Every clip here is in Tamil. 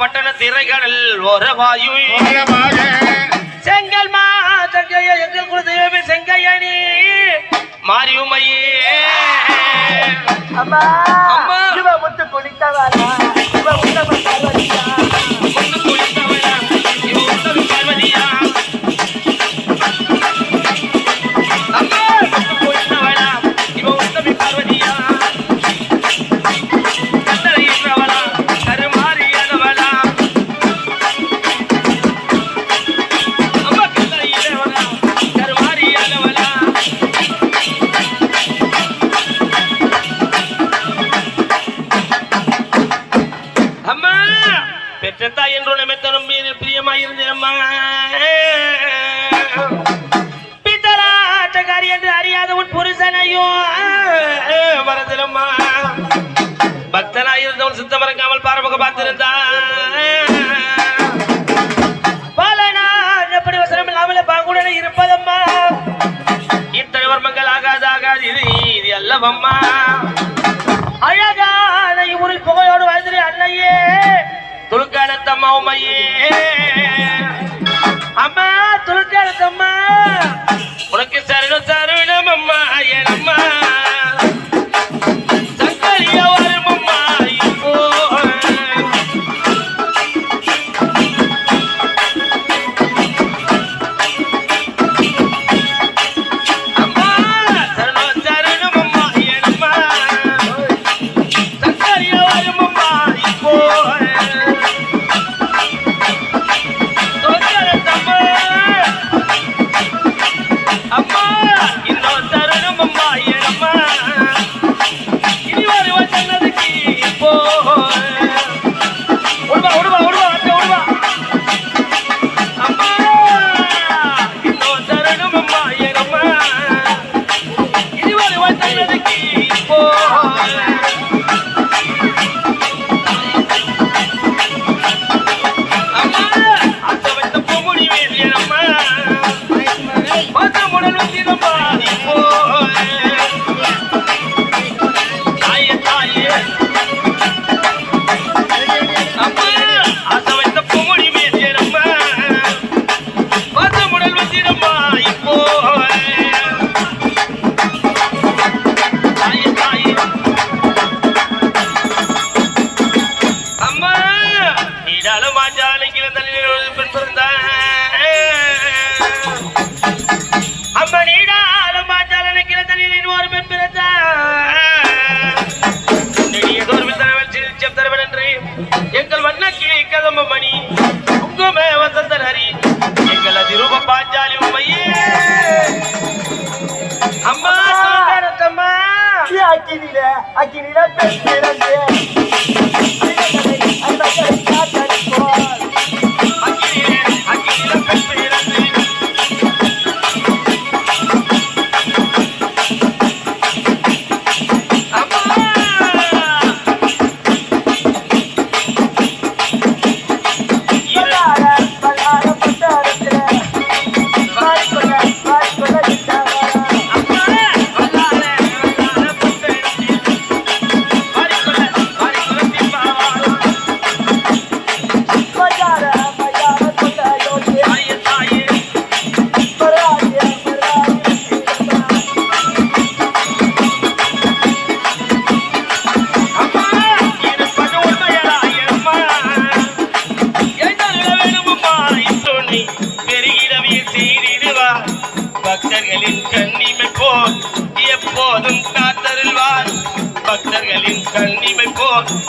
பட்டண திரைகளில் ஓரவாயு செங்கல் மா செங்கையா எங்கள் குலதெய்வமே செங்கையணி மாரியுமையே. அம்மா அம்மா. முத்து குளித்தவாளா முத்த முத்த அம்மா. பக்தனா இருந்தவன் சித்த மறக்காமல் பாரமுக பார்த்திருந்தா பாலனா எப்படி வசனம் இல்லாமல் பாங்குடனே இருப்பதம்மா. இத்தனை வர்மங்கள் ஆகாது ஆகாது. இது இது அல்லவம்மா. அழகா இவரில் புகையோடு வாழ்ந்துரு அண்ணையே துளுக்கானத்தம்மா உமையே அம்மா துளுக்கானத்தம்மா உனக்கு சரணம் சரணம் அம்மா என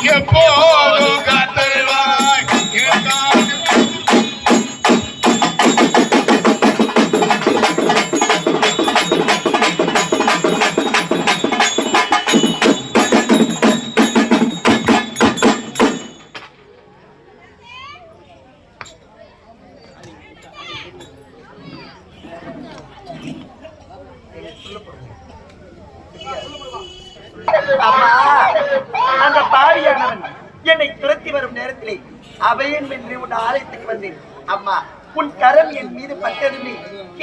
போல் எப்போதும் பாவியானவன் என்னை துரத்தி வரும் நேரத்திலே அபயன் என்று உன் ஆலயத்துக்கு வந்தேன். அம்மா உன் கரம் என் மீது பட்டதுமே.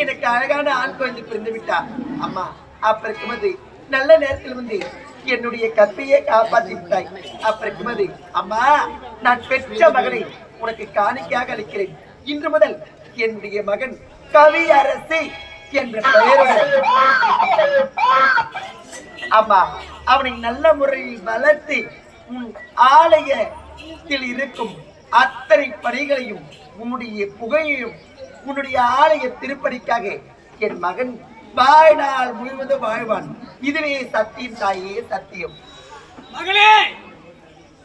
எனக்கு அழகான ஆண் குழந்தை பிறந்து விட்டா அம்மா அப்ப இருக்கும்போது நல்ல நேரத்தில் வந்து என்னுடைய கற்பையே காப்பாற்றி விட்டாய். அப்ப இருக்கும்போது அம்மா நான் பெற்ற மகனை உனக்கு காணிக்கையாக அளிக்கிறேன். இன்று முதல் என்னுடைய மகன் கவி அரசி என்ற பெயருடன் ஆமா அவனை நல்ல முறையில் வளர்த்து உன் ஆலயத்தில் இருக்கும் அத்தனை பணிகளையும் உன்னுடைய புகையையும் உன்னுடைய ஆலய திருப்பணிக்காக என் மகன் வாழ்நாள் முழுவதும் வாழ்வான். இதுவே சத்தியம் தாயே சத்தியம். மகளே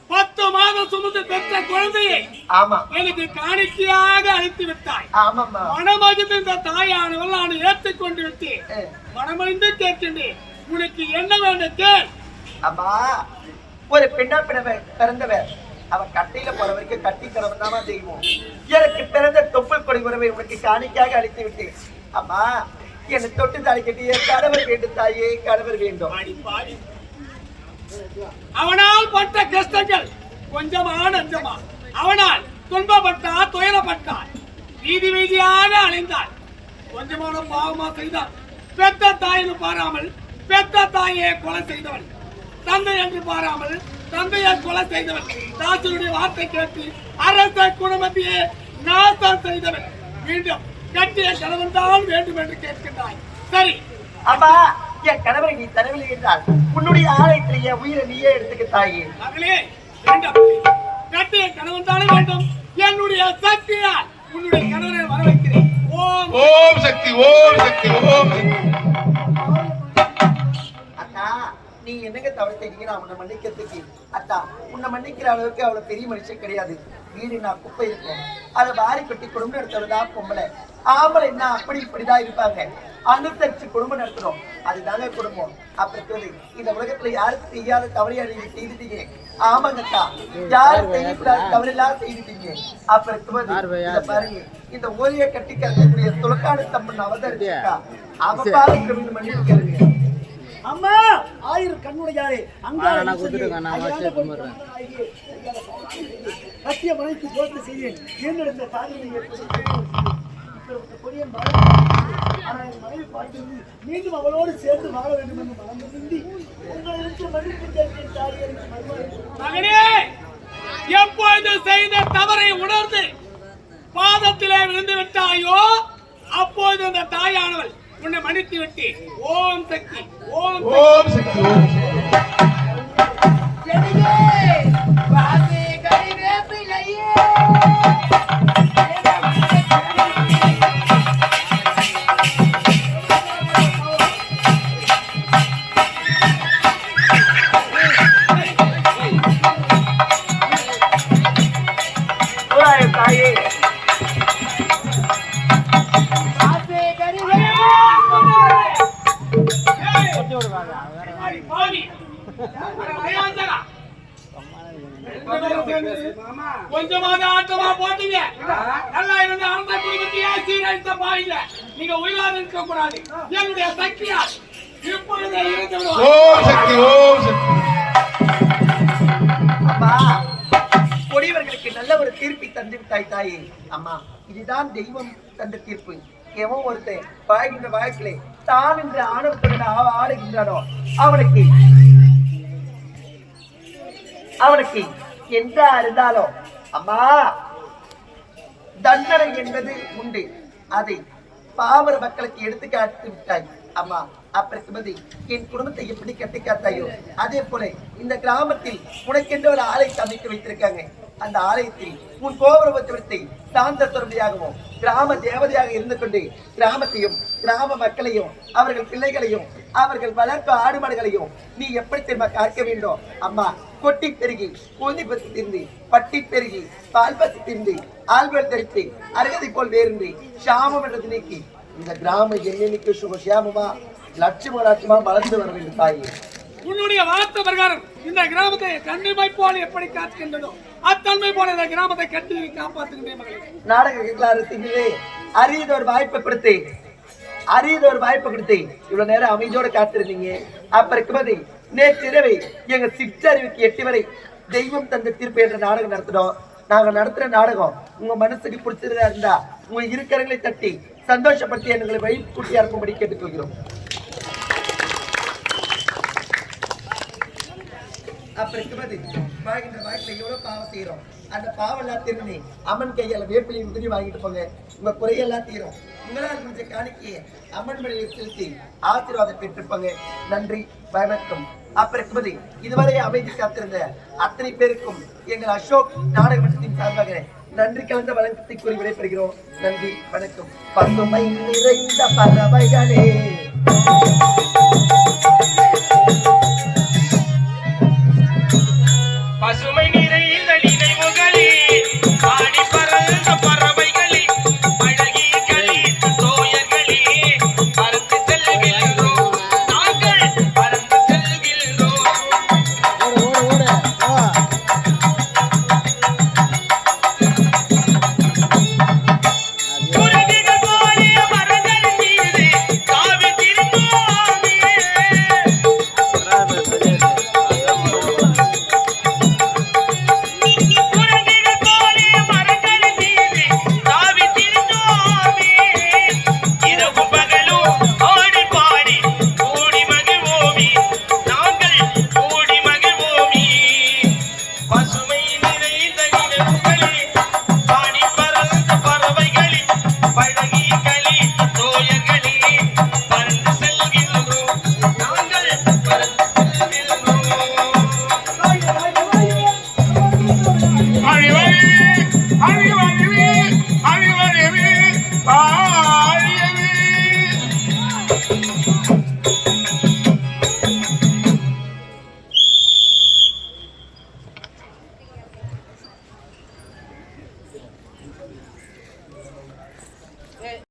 பத்து மாதம் சுமந்து பெற்ற குழந்தையை ஆமா. எனக்கு காணிக்கையாக அழைத்து விட்டாய். ஆமாம்மா. மனமகிழ்ந்த இந்த தாயானவள் நான் ஏற்றுக்கொண்டு விட்டேன். அஹ், மனமறிந்து கேட்கின்றேன் உனக்கு என்ன வேண்டும் கேள். அம்மா ஒரு பெண்ணா பிறவ பிறந்தவர். அவன் கட்டையில போற வரைக்கும் கட்டி தரவன் தான் செய்வோம் எனக்கு பிறந்த தொப்புள் கொடி உறவை உனக்கு காணிக்காக அழைத்து விட்டேன் அம்மா என்னை தொட்டு தாலி கட்டி கணவர் வேண்டும் தாயே கணவர் வேண்டும். பாடி அவனால் பட்ட கஷ்டங்கள் கொஞ்சமா நஞ்சமா அவனால் துன்பப்பட்டா துயரப்பட்டான் வீதி வீதியாக அலைந்தான் கொஞ்சமான பாவமா செய்தான் பெத்த தாயின்னு பாராமல் பெத்த தாயை கொலை செய்தவன். தந்தை என்று பாராமல் தந்தையை கொலை செய்தவன். தாசனுடைய வார்த்தை கேட்டு அரச குடும்பத்தையே நாசம் செய்தவன். மீண்டும் கட்டிய கணவன் தான் வேண்டும் என்று கேட்கின்றாய். சரி. அம்மா என் கணவரை நீ தரவில்லை என்றால் உன்னுடைய ஆலயத்தில் என் உயிரை நீயே எடுத்துக்க தாயே மகளே வேண்டாம் கட்டிய கணவன் தானே வேண்டும். என்னுடைய சக்தியால் உன்னுடைய கணவனை வர வைக்கிறேன் ஓம். ஓம் சக்தி ஓம் சக்தி ஓம் சக்தி. நீ என்னங்க தவறு செய்றீங்க நான் உன்னை மன்னிக்கிறதுக்கு. அத்தா உன்னை மன்னிக்கிற அளவுக்கு அவ்வளவு பெரிய மனுஷன் கிடையாது. வீடு நான் குப்பை இருக்கும். அதை வாரி கட்டி குடும்பம் நடத்துறதுதான் பொம்பளை. ஆம்பளை என்ன அப்படி இப்படிதான் இருப்பாங்க? அனுசரிச்சு குடும்பம் நடத்துறோம் அதுதாங்க குடும்பம். அப்ப இருக்கிறது இந்த உலகத்துல யாருக்கு செய்யாத தவறையா நீங்க செய்துட்டீங்க? ஆமாங்கக்கா யாரும் செய்யக்கூடாத தவறெல்லாம் செய்துட்டீங்க. அப்ப இருக்கும்போது இத பாருங்க. இந்த ஓலிய கட்டி கட்டக்கூடிய துலக்கான தம்மன் அவதரிச்சிருக்கா அவ பாருங்க மன்னிப்பு அம்மா ஆயிரம் கண்ணுடையாரே அங்காள சத்திய மனைக்கு போட்டு செய்யேன் என்னிடத்த தாழ்மையை கொடிய மரம். ஆனால் என் மனைவி பார்த்து மீண்டும் அவளோடு சேர்ந்து வாழ வேண்டும் என்று மனம் விரும்பி உங்களுக்கு மன்னிப்பு கேட்கிறேன் தாயே எனக்கு மறுவாய். மகனே எப்பொழுது செய்த தவறை உணர்ந்து பாதத்திலே விழுந்து விட்டாயோ அப்போது அந்த தாயானவள் உன்னை மன்னித்து விட்டு. ஓம் சக்தி ஓம். ஓம் சக்தி. ஓம் உயிராக இருக்க கூடாது என்னுடைய சக்தியால் இப்பொழுது இருந்து ஓம் சக்தி ஓம் சக்தி. அம்மா கொடியவர்களுக்கு நல்ல ஒரு தீர்ப்பை தந்து விட்டாய் தாயே. அம்மா இதுதான் தெய்வம் தந்த தீர்ப்பு. எவன் ஒருத்தன் வாழ்கின்ற வாழ்க்கையிலே தான் என்று ஆணவத்துடன் ஆடுகின்றானோ அவனுக்கு அவனுக்கு எந்த இருந்தாலும் அம்மா தண்டனை என்பது உண்டு. அதை பாமர மக்களுக்கு எடுத்து காட்டி விட்டாய். அம்மா அப்பிரகுமதி என் குடும்பத்தை எப்படி கட்டி காத்தாயோ அதே போல இந்த கிராமத்தில் உனக்கென்று ஒரு ஆலயத்தை அமைத்து வைத்திருக்காங்க. அந்த ஆலயத்தில் உன் கோபுரத்தை சாந்த துறவியாகவும் கிராம தேவதையாக இருந்து கொண்டு கிராமத்தையும் கிராம மக்களையும் அவர்கள் பிள்ளைகளையும் அவர்கள் வளர்ப்பு ஆடு மாடுகளையும் நீ எப்படி திரும்ப காக்க வேண்டும்? அம்மா கொட்டி பெருகி கூந்தி பத்தி திருந்து பட்டி பெருகி பால் பத்தி திருந்து ஆள்கள் தரித்து அருகதை போல் வேறுந்து சாமம் என்றது நீக்கி இந்த கிராம எண்ணிக்கு சுகசியாமமா லட்சும லட்சமா வளர்ந்து வர வேண்டும் தாயே. உன்னுடைய வார்த்தை பிரகாரம் இந்த கிராமத்தை தன்மை போல எப்படி காத்துகின்றதோ அத்தன்மை போல இந்த கிராமத்தை கட்டி காப்பாற்றுகின்றேன் மகளே. நாடக அரியத ஒரு வாய்ப்பை கொடுத்து அரியத ஒரு வாய்ப்பு கொடுத்து இவ்வளவு நேரம் அமைதியோட காத்திருந்தீங்க. அப்ப இருக்கும்போது நேற்று இரவை எங்க சிற்றறிவுக்கு எட்டு வரை தெய்வம் தந்த தீர்ப்பு என்ற நாடகம் நடத்தினோம். நாங்க நடத்துற நாடகம் உங்க மனசுக்கு பிடிச்சிருந்தா இருந்தா உங்க இருக்கிறங்களை தட்டி சந்தோஷப்படுத்தி எங்களை வழி கூட்டியா இருக்கும்படி கேட்டுக்கொள்கிறோம். அப்புறம் இருக்கும்போது வாழ்கின்ற வாழ்க்கையில எவ்வளவு பாவம் செய்யறோம். அந்த பாவம் எல்லாம் திரும்பி அம்மன் கையால வேப்பிலையும் உதிரி வாங்கிட்டு போங்க. உங்க குறையெல்லாம் தீரும். உங்களால் முடிஞ்ச காணிக்கையை அம்மன் மலையில் செலுத்தி ஆசீர்வாதம் பெற்றிருப்பாங்க. நன்றி வணக்கம். அப்புறம் இருக்கும்போது இதுவரை அமைதி காத்திருந்த அத்தனை பேருக்கும் எங்கள் அசோக் நாடக மன்றத்தின் சார்பாக நன்றி கலந்த வழக்கத்தை கூறி விடைபெறுகிறோம். நன்றி வணக்கம். பசுமை நிறைந்த பறவைகளே.